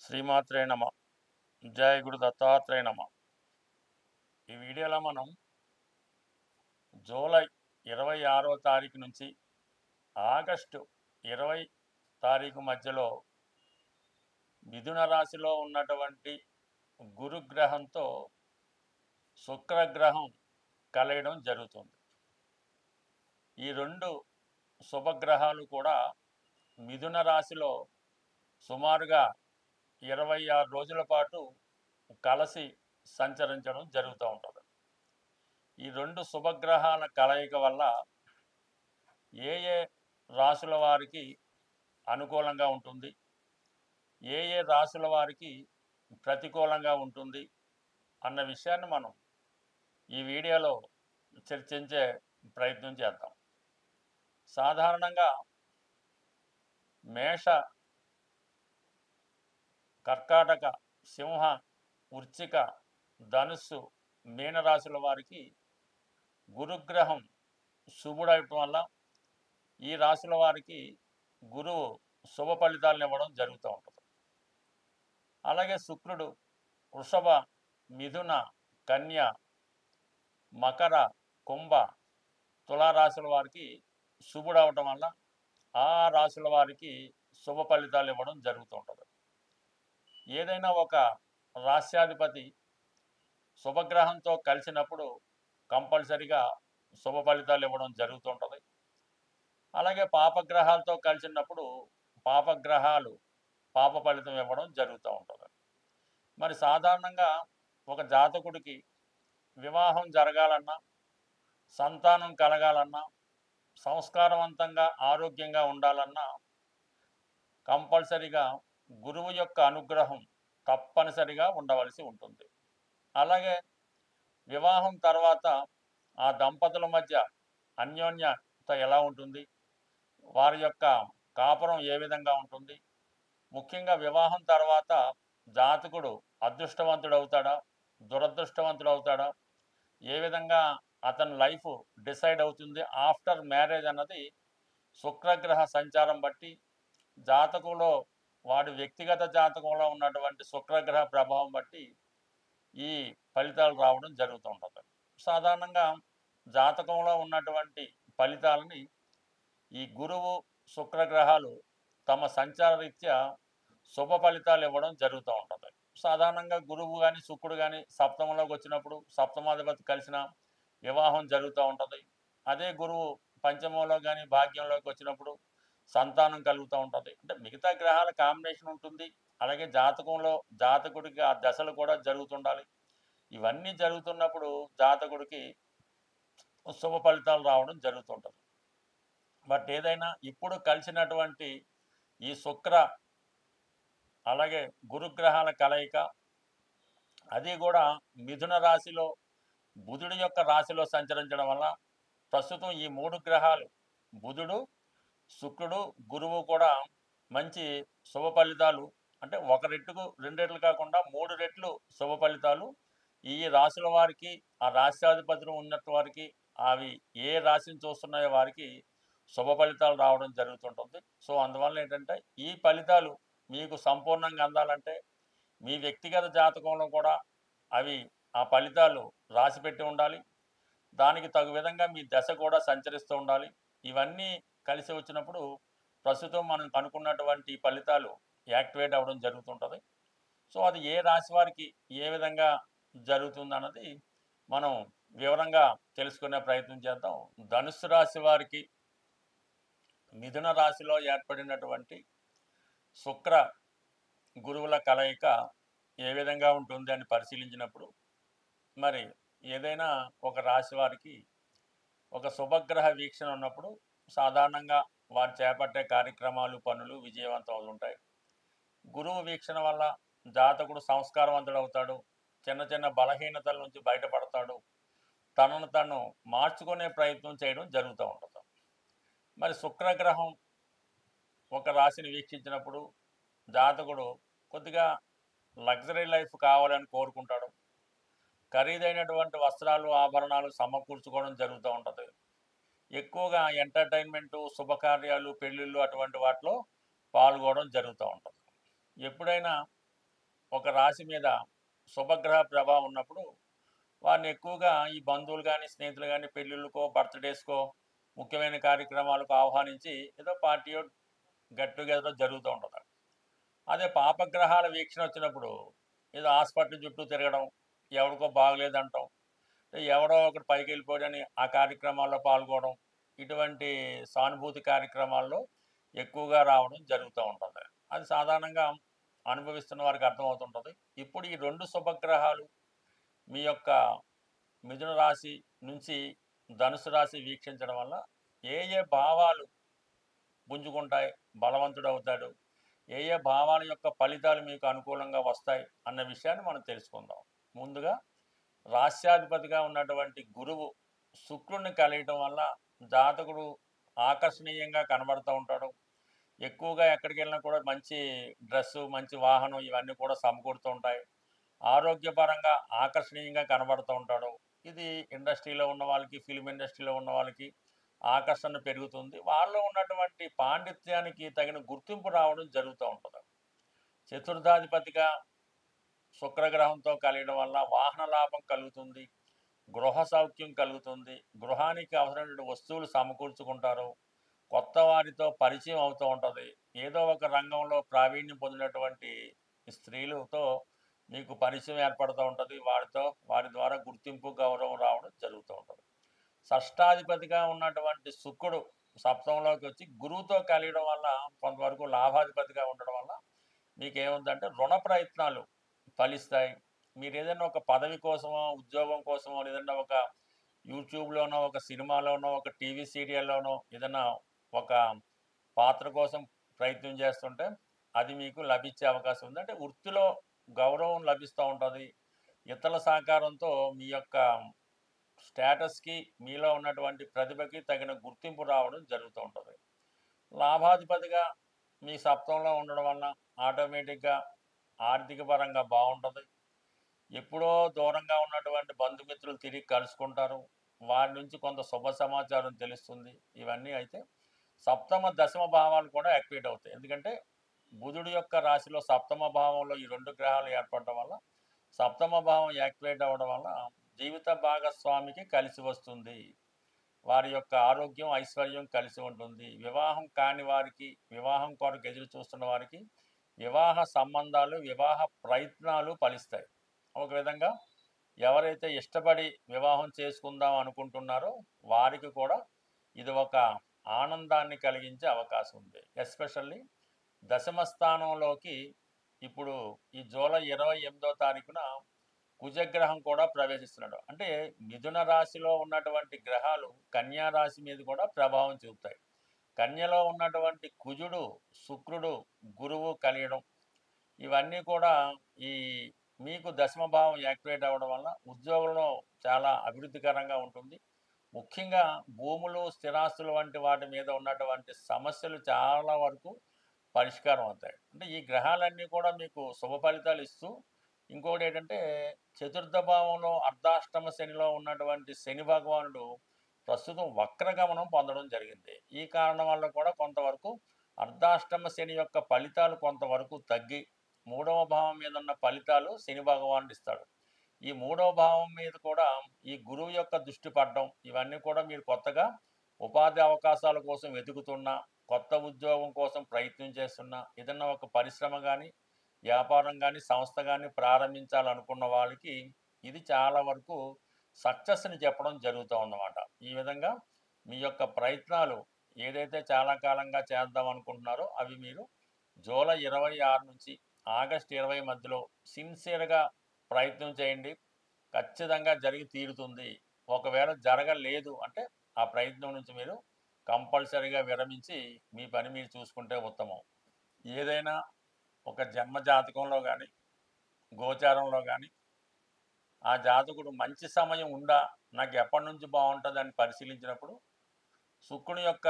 శ్రీమాత్రే నమ. జయ గురు దత్తాత్రేయ నమ. ఈ వీడియోలో మనం జూలై ఇరవై ఆరో తారీఖు నుంచి ఆగస్టు ఇరవై తారీఖు మధ్యలో మిథున రాశిలో ఉన్నటువంటి గురుగ్రహంతో శుక్రగ్రహం కలయడం జరుగుతుంది. ఈ రెండు శుభగ్రహాలు కూడా మిథున రాశిలో సుమారుగా ఇరవై ఆరు రోజుల పాటు కలిసి సంచరించడం జరుగుతూ ఉంటుంది. ఈ రెండు శుభగ్రహాల కలయిక వల్ల ఏ ఏ రాశుల వారికి అనుకూలంగా ఉంటుంది? ఏ ఏ రాశుల వారికి ప్రతికూలంగా ఉంటుంది? అన్న విషయాన్ని మనం ఈ వీడియోలో చర్చించే ప్రయత్నం చేద్దాం. సాధారణంగా మేష కర్కాటక సింహ వృచ్చిక ధనుస్సు మీనరాశుల వారికి గురుగ్రహం శుభుడవటం వల్ల ఈ రాశుల వారికి గురువు శుభ ఫలితాలను ఇవ్వడం జరుగుతూ ఉంటుంది. అలాగే శుక్రుడు వృషభ మిథున కన్య మకర కుంభ తులారాశుల వారికి శుభుడవటం వల్ల ఆ రాశుల వారికి శుభ ఫలితాలు ఇవ్వడం జరుగుతూ ఉంటుంది. ఏదైనా ఒక రాష్ట్రాధిపతి శుభగ్రహంతో కలిసినప్పుడు కంపల్సరిగా శుభ ఫలితాలు ఇవ్వడం జరుగుతుంటుంది అలాగే పాపగ్రహాలతో కలిసినప్పుడు పాపగ్రహాలు పాప ఫలితం ఇవ్వడం జరుగుతూ ఉంటుంది. మరి సాధారణంగా ఒక జాతకుడికి వివాహం జరగాలన్నా సంతానం కలగాలన్నా సంస్కారవంతంగా ఆరోగ్యంగా ఉండాలన్నా కంపల్సరిగా గురువు యొక్క అనుగ్రహం తప్పనిసరిగా ఉండవలసి ఉంటుంది. అలాగే వివాహం తర్వాత ఆ దంపతుల మధ్య అన్యోన్యత ఎలా ఉంటుంది? వారి యొక్క కాపురం ఏ విధంగా ఉంటుంది? ముఖ్యంగా వివాహం తర్వాత జాతకుడు అదృష్టవంతుడు అవుతాడా దురదృష్టవంతుడు అవుతాడా ఏ విధంగా అతని లైఫ్ డిసైడ్ అవుతుంది. ఆఫ్టర్ మ్యారేజ్ అన్నది శుక్రగ్రహ సంచారం బట్టి జాతకంలో వాడి వ్యక్తిగత జాతకంలో ఉన్నటువంటి శుక్రగ్రహ ప్రభావం బట్టి ఈ ఫలితాలు రావడం జరుగుతూ ఉంటుంది. సాధారణంగా జాతకంలో ఉన్నటువంటి ఫలితాలని ఈ గురువు శుక్రగ్రహాలు తమ సంచార రీత్యా శుభ ఫలితాలు ఇవ్వడం జరుగుతూ ఉంటుంది. సాధారణంగా గురువు కానీ శుక్రుడు కానీ సప్తమంలోకి వచ్చినప్పుడు సప్తమాధిపతి కలిసిన వివాహం జరుగుతూ ఉంటుంది. అదే గురువు పంచమంలో కానీ భాగ్యంలోకి వచ్చినప్పుడు సంతానం కలుగుతూ ఉంటుంది. అంటే మిగతా గ్రహాల కాంబినేషన్ ఉంటుంది. అలాగే జాతకంలో జాతకుడికి ఆ దశలు కూడా జరుగుతుండాలి. ఇవన్నీ జరుగుతున్నప్పుడు జాతకుడికి శుభ ఫలితాలు రావడం జరుగుతుంటుంది. బట్ ఏదైనా ఇప్పుడు కలిసినటువంటి ఈ శుక్ర అలాగే గురుగ్రహాల కలయిక అది కూడా మిథున రాశిలో బుధుడి యొక్క రాశిలో సంచరించడం వల్ల ప్రస్తుతం ఈ మూడు గ్రహాలు బుధుడు శుక్రుడు గురువు కూడా మంచి శుభ ఫలితాలు. అంటే ఒక రెట్టుకు రెండు రెట్లు కాకుండా మూడు రెట్లు శుభ ఫలితాలు. ఈ రాశుల వారికి ఆ రాష్ట్రాధిపతులు ఉన్నట్టు వారికి అవి ఏ రాశిని చూస్తున్నాయో వారికి శుభ ఫలితాలు రావడం జరుగుతుంటుంది. సో అందువల్ల ఏంటంటే ఈ ఫలితాలు మీకు సంపూర్ణంగా అందాలంటే మీ వ్యక్తిగత జాతకంలో కూడా అవి ఆ ఫలితాలు రాసి పెట్టి ఉండాలి. దానికి తగు విధంగా మీ దశ కూడా సంచరిస్తూ ఉండాలి. ఇవన్నీ కలిసి వచ్చినప్పుడు ప్రస్తుతం మనం కనుక్కున్నటువంటి ఫలితాలు యాక్టివేట్ అవ్వడం జరుగుతుంటుంది. సో అది ఏ రాశి వారికి ఏ విధంగా జరుగుతుంది అన్నది మనం వివరంగా తెలుసుకునే ప్రయత్నం చేద్దాం. ధనుసు రాశి వారికి మిథున రాశిలో ఏర్పడినటువంటి శుక్ర గురువుల కలయిక ఏ విధంగా ఉంటుంది అని పరిశీలించినప్పుడు మరి ఏదైనా ఒక రాశి వారికి ఒక శుభగ్రహ వీక్షణ ఉన్నప్పుడు సాధారణంగా వారు చేపట్టే కార్యక్రమాలు పనులు విజయవంతం అవుతుంటాయి గురువు వీక్షణ వల్ల జాతకుడు సంస్కారవంతుడు అవుతాడు చిన్న చిన్న బలహీనతల నుంచి బయటపడతాడు. తనను తను మార్చుకునే ప్రయత్నం చేయడం జరుగుతూ ఉంటుంది. మరి శుక్రగ్రహం ఒక రాశిని వీక్షించినప్పుడు జాతకుడు కొద్దిగా లగ్జరీ లైఫ్ కావాలని కోరుకుంటాడు. ఖరీదైనటువంటి వస్త్రాలు ఆభరణాలు సమకూర్చుకోవడం జరుగుతూ ఉంటుంది. ఎక్కువగా ఎంటర్టైన్మెంటు శుభకార్యాలు పెళ్ళిళ్ళు అటువంటి వాటిలో పాల్గొనడం జరుగుతూ ఉంటుంది. ఎప్పుడైనా ఒక రాశి మీద శుభగ్రహ ప్రభావం ఉన్నప్పుడు వారిని ఎక్కువగా ఈ బంధువులు కానీ స్నేహితులు కానీ పెళ్ళిళ్ళకో బర్త్డేస్కో ముఖ్యమైన కార్యక్రమాలకు ఆహ్వానించి ఏదో పార్టీ గెట్ టుగెదర్ జరుగుతూ ఉంటుంది. అదే పాపగ్రహాల వీక్షణ వచ్చినప్పుడు ఏదో హాస్పిటల్ చుట్టూ తిరగడం ఎవరికో బాగలేదంటాం. ఎవడో ఒకటి పైకి వెళ్ళిపోయాడని ఆ కార్యక్రమాల్లో పాల్గొనడం ఇటువంటి సానుభూతి కార్యక్రమాల్లో ఎక్కువగా రావడం జరుగుతూ ఉంటుంది. అది సాధారణంగా అనుభవిస్తున్న వారికి అర్థమవుతుంటుంది. ఇప్పుడు ఈ రెండు శుభగ్రహాలు మీ యొక్క మిథున రాశి నుంచి ధనుసు రాశి వీక్షించడం వల్ల ఏ ఏ భావాలు పుంజుకుంటాయి బలవంతుడు అవుతాడు ఏ ఏ భావాల యొక్క ఫలితాలు మీకు అనుకూలంగా వస్తాయి అన్న విషయాన్ని మనం తెలుసుకుందాం. ముందుగా రాష్ట్రాధిపతిగా ఉన్నటువంటి గురువు శుక్రుడిని కలియటం వల్ల జాతకుడు ఆకర్షణీయంగా కనబడుతూ ఉంటాడు. ఎక్కువగా ఎక్కడికి వెళ్ళినా కూడా మంచి డ్రెస్సు మంచి వాహనం ఇవన్నీ కూడా సమకూరుతూ ఉంటాయి. ఆరోగ్యపరంగా ఆకర్షణీయంగా కనబడుతూ ఉంటాడు. ఇది ఇండస్ట్రీలో ఉన్న వాళ్ళకి ఫిలిం ఇండస్ట్రీలో ఉన్న వాళ్ళకి ఆకర్షణ పెరుగుతుంది. వాళ్ళు ఉన్నటువంటి పాండిత్యానికి తగిన గుర్తింపు రావడం జరుగుతూ ఉంటుంది. చతుర్థాధిపతిగా శుక్రగ్రహంతో కలియడం వల్ల వాహన లాభం కలుగుతుంది గృహ సౌఖ్యం కలుగుతుంది గృహానికి అవసరమైన వస్తువులు సమకూర్చుకుంటారు కొత్త వారితో పరిచయం అవుతూ ఉంటుంది. ఏదో ఒక రంగంలో ప్రావీణ్యం పొందినటువంటి స్త్రీలతో మీకు పరిచయం ఏర్పడుతూ ఉంటుంది వారితో వారి ద్వారా గుర్తింపు గౌరవం రావడం జరుగుతూ ఉంటుంది. షష్టాధిపతిగా ఉన్నటువంటి శుక్రుడు సప్తంలోకి వచ్చి గురువుతో కలియడం వల్ల కొంతవరకు లాభాధిపతిగా ఉండడం వల్ల మీకు ఏముందంటే రుణ ప్రయత్నాలు ఫలిస్తాయి. మీరు ఏదైనా ఒక పదవి కోసమో ఉద్యోగం కోసమో లేదంటే ఒక యూట్యూబ్లోనో ఒక సినిమాలోనో ఒక టీవీ సీరియల్లోనో ఏదైనా ఒక పాత్ర కోసం ప్రయత్నం చేస్తుంటే అది మీకు లభించే అవకాశం ఉంది. అంటే వృత్తిలో గౌరవం లభిస్తూ ఉంటుంది. ఇతరుల సహకారంతో మీ యొక్క స్టేటస్కి మీలో ఉన్నటువంటి ప్రతిభకి తగిన గుర్తింపు రావడం జరుగుతూ ఉంటుంది. లాభాధిపతిగా మీ సప్తంలో ఉండడం వలన ఆటోమేటిక్గా ఆర్థిక పరంగా బాగుంటుంది. ఎప్పుడో దూరంగా ఉన్నటువంటి బంధుమిత్రులు తిరిగి కలుసుకుంటారు. వారి నుంచి కొంత శుభ సమాచారం తెలుస్తుంది. ఇవన్నీ అయితే సప్తమ దశమ భావాలు కూడా యాక్టివేట్ అవుతాయి. ఎందుకంటే బుధుడు యొక్క రాశిలో సప్తమ భావంలో ఈ రెండు గ్రహాలు ఏర్పడడం వల్ల సప్తమ భావం యాక్టివేట్ అవ్వడం వల్ల జీవిత భాగస్వామికి కలిసి వస్తుంది. వారి యొక్క ఆరోగ్యం ఐశ్వర్యం కలిసి ఉంటుంది. వివాహం కాని వారికి వివాహం కొరకు ఎదురు చూస్తున్న వారికి వివాహ సంబంధాలు వివాహ ప్రయత్నాలు ఫలిస్తాయి. ఒక విధంగా ఎవరైతే ఇష్టపడి వివాహం చేసుకుందాం అనుకుంటున్నారో వారికి కూడా ఇది ఒక ఆనందాన్ని కలిగించే అవకాశం ఉంది. ఎస్పెషల్లీ దశమ స్థానంలోకి ఇప్పుడు ఈ జూలై ఇరవై ఎనిమిదో తారీఖున కుజగ్రహం కూడా ప్రవేశిస్తున్నాడు. అంటే మిథున రాశిలో ఉన్నటువంటి గ్రహాలు కన్యా రాశి మీద కూడా ప్రభావం చూపుతాయి. కన్యలో ఉన్నటువంటి కుజుడు శుక్రుడు గురువు కలియడం. ఇవన్నీ కూడా ఈ మీకు దశమభావం యాక్టివేట్ అవ్వడం వల్ల ఉద్యోగంలో చాలా అభివృద్ధికరంగా ఉంటుంది. ముఖ్యంగా భూములు స్థిరాస్తులు వంటి వాటి మీద ఉన్నటువంటి సమస్యలు చాలా వరకు పరిష్కారం అవుతాయి. అంటే ఈ గ్రహాలన్నీ కూడా మీకు శుభ ఫలితాలు ఇస్తూ ఇంకోటి ఏంటంటే చతుర్థ భావంలో అర్ధాష్టమ శనిలో ఉన్నటువంటి శని భగవానుడు ప్రస్తుతం వక్రగమనం పొందడం జరిగింది. ఈ కారణం వల్ల కూడా కొంతవరకు అర్ధాష్టమ శని యొక్క ఫలితాలు కొంతవరకు తగ్గి మూడవ భావం మీద ఉన్న ఫలితాలు శని భగవానుడు ఇస్తాడు. ఈ మూడవ భావం మీద కూడా ఈ గురువు యొక్క దృష్టి పడడం ఇవన్నీ కూడా మీరు కొత్తగా ఉపాధి అవకాశాల కోసం వెతుకుతున్నా కొత్త ఉద్యోగం కోసం ప్రయత్నం చేస్తున్నా ఏదన్నా ఒక పరిశ్రమ కానీ వ్యాపారం కానీ సంస్థ కానీ ప్రారంభించాలనుకున్న వాళ్ళకి ఇది చాలా వరకు సక్సెస్ని చెప్పడం జరుగుతూ ఉందన్నమాట. ఈ విధంగా మీ యొక్క ప్రయత్నాలు ఏదైతే చాలా కాలంగా చేద్దాం అనుకుంటున్నారో అవి మీరు జూలై ఇరవై ఆరు నుంచి ఆగస్ట్ ఇరవై మధ్యలో సిన్సియర్గా ప్రయత్నం చేయండి. ఖచ్చితంగా జరిగి తీరుతుంది. ఒకవేళ జరగలేదు అంటే ఆ ప్రయత్నం నుంచి మీరు కంపల్సరీగా విరమించి మీ పని మీరు చూసుకుంటే ఉత్తమం. ఏదైనా ఒక జన్మ జాతకంలో కానీ గోచారంలో కానీ ఆ జాతకుడు మంచి సమయం ఉందా నాకు ఎప్పటి నుంచి బాగుంటుంది అని పరిశీలించినప్పుడు శుక్రుని యొక్క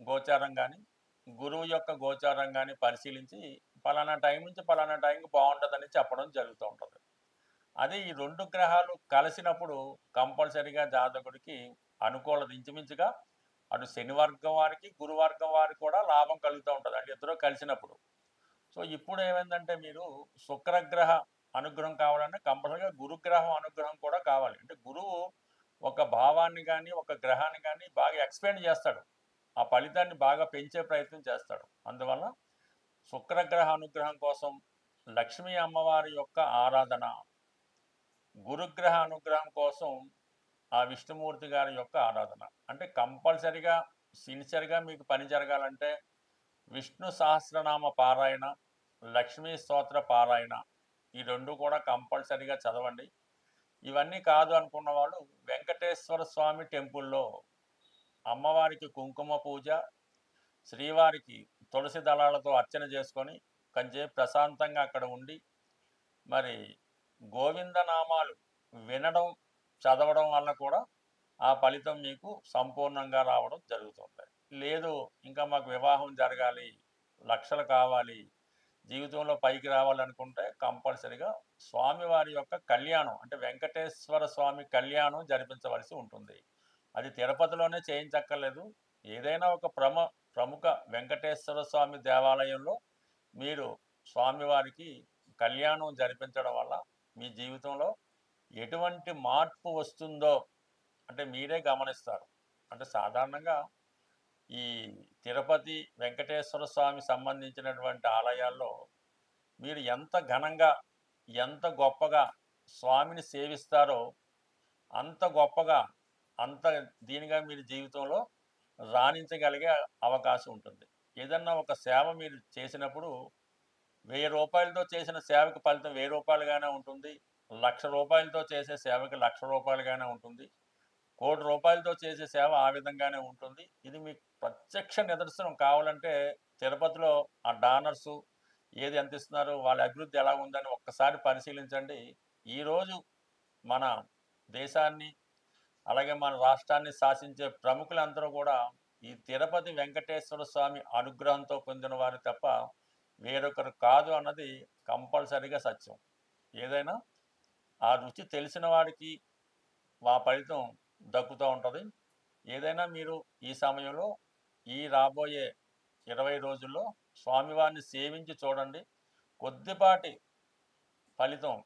గోచారం కానీ గురువు యొక్క గోచారం కానీ పరిశీలించి పలానా టైం నుంచి పలానా టైంకి బాగుంటుందని చెప్పడం జరుగుతూ ఉంటుంది. అదే ఈ రెండు గ్రహాలు కలిసినప్పుడు కంపల్సరీగా జాతకుడికి అనుకూలత ఇంచుమించుగా అటు శనివర్గం వారికి గురువర్గం వారికి కూడా లాభం కలుగుతూ ఉంటుంది. అంటే ఇద్దరు కలిసినప్పుడు. సో ఇప్పుడు ఏమైందంటే మీరు శుక్రగ్రహ అనుగ్రహం కావాలంటే కంపల్సరిగా గురుగ్రహం అనుగ్రహం కూడా కావాలి. అంటే గురువు ఒక భావాన్ని కానీ ఒక గ్రహాన్ని కానీ బాగా ఎక్స్పెండ్ చేస్తాడు. ఆ ఫలితాన్ని బాగా పెంచే ప్రయత్నం చేస్తాడు. అందువల్ల శుక్రగ్రహ అనుగ్రహం కోసం లక్ష్మీ అమ్మవారి యొక్క ఆరాధన గురుగ్రహ అనుగ్రహం కోసం ఆ విష్ణుమూర్తి గారి యొక్క ఆరాధన. అంటే కంపల్సరిగా సిన్సియర్గా మీకు పని జరగాలంటే విష్ణు సహస్రనామ పారాయణ లక్ష్మీ స్తోత్ర పారాయణ ఈ రెండు కూడా కంపల్సరిగా చదవండి. ఇవన్నీ కాదు అనుకున్న వాళ్ళు వెంకటేశ్వర స్వామి టెంపుల్లో అమ్మవారికి కుంకుమ పూజ శ్రీవారికి తులసి దళాలతో అర్చన చేసుకొని కొంచెం ప్రశాంతంగా అక్కడ ఉండి మరి గోవిందనామాలు వినడం చదవడం వల్ల కూడా ఆ ఫలితం మీకు సంపూర్ణంగా రావడం జరుగుతుంది లేదు ఇంకా మాకు వివాహం జరగాలి లక్షలు కావాలి జీవితంలో పైకి రావాలనుకుంటే కంపల్సరిగా స్వామివారి యొక్క కళ్యాణం అంటే వెంకటేశ్వర స్వామి కళ్యాణం జరిపించవలసి ఉంటుంది. అది తిరుపతిలోనే చేయించక్కర్లేదు. ఏదైనా ఒక ప్రమ ప్రముఖ వెంకటేశ్వర స్వామి దేవాలయంలో మీరు స్వామివారికి కళ్యాణం జరిపించడం వల్ల మీ జీవితంలో ఎటువంటి మార్పు వస్తుందో అంటే మీరే గమనిస్తారు. అంటే సాధారణంగా ఈ తిరుపతి వెంకటేశ్వర స్వామి సంబంధించినటువంటి ఆలయాల్లో మీరు ఎంత ఘనంగా ఎంత గొప్పగా స్వామిని సేవిస్తారో అంత గొప్పగా అంత దీనిగా మీరు జీవితంలో రాణించగలిగే అవకాశం ఉంటుంది. ఏదన్నా ఒక సేవ మీరు చేసినప్పుడు వెయ్యి రూపాయలతో చేసిన సేవకి ఫలితం వెయ్యి రూపాయలుగానే ఉంటుంది. లక్ష రూపాయలతో చేసే సేవకి లక్ష రూపాయలుగానే ఉంటుంది. కోటి రూపాయలతో చేసే సేవ ఆ విధంగానే ఉంటుంది. ఇది మీకు ప్రత్యక్ష నిదర్శనం కావాలంటే తిరుపతిలో ఆ డానర్సు ఏది ఎంత ఇస్తున్నారు వాళ్ళ అభివృద్ధి ఎలా ఉందని ఒక్కసారి పరిశీలించండి. ఈరోజు మన దేశాన్ని అలాగే మన రాష్ట్రాన్ని శాసించే ప్రముఖులందరూ కూడా ఈ తిరుపతి వెంకటేశ్వర స్వామి అనుగ్రహంతో పొందిన వారు తప్ప వేరొకరు కాదు అన్నది కంపల్సరీగా సత్యం. ఏదైనా ఆ రుచి తెలిసిన వాడికి ఆ ఫలితం దక్కుతూ ఉంటుంది. ఏదైనా మీరు ఈ సమయంలో ఈ రాబోయే ఇరవై రోజుల్లో స్వామివారిని సేవించి చూడండి. కొద్దిపాటి ఫలితం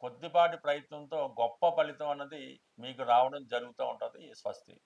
కొద్దిపాటి ప్రయత్నంతో గొప్ప ఫలితం అన్నది మీకు రావడం జరుగుతూ ఉంటుంది. స్వస్తి.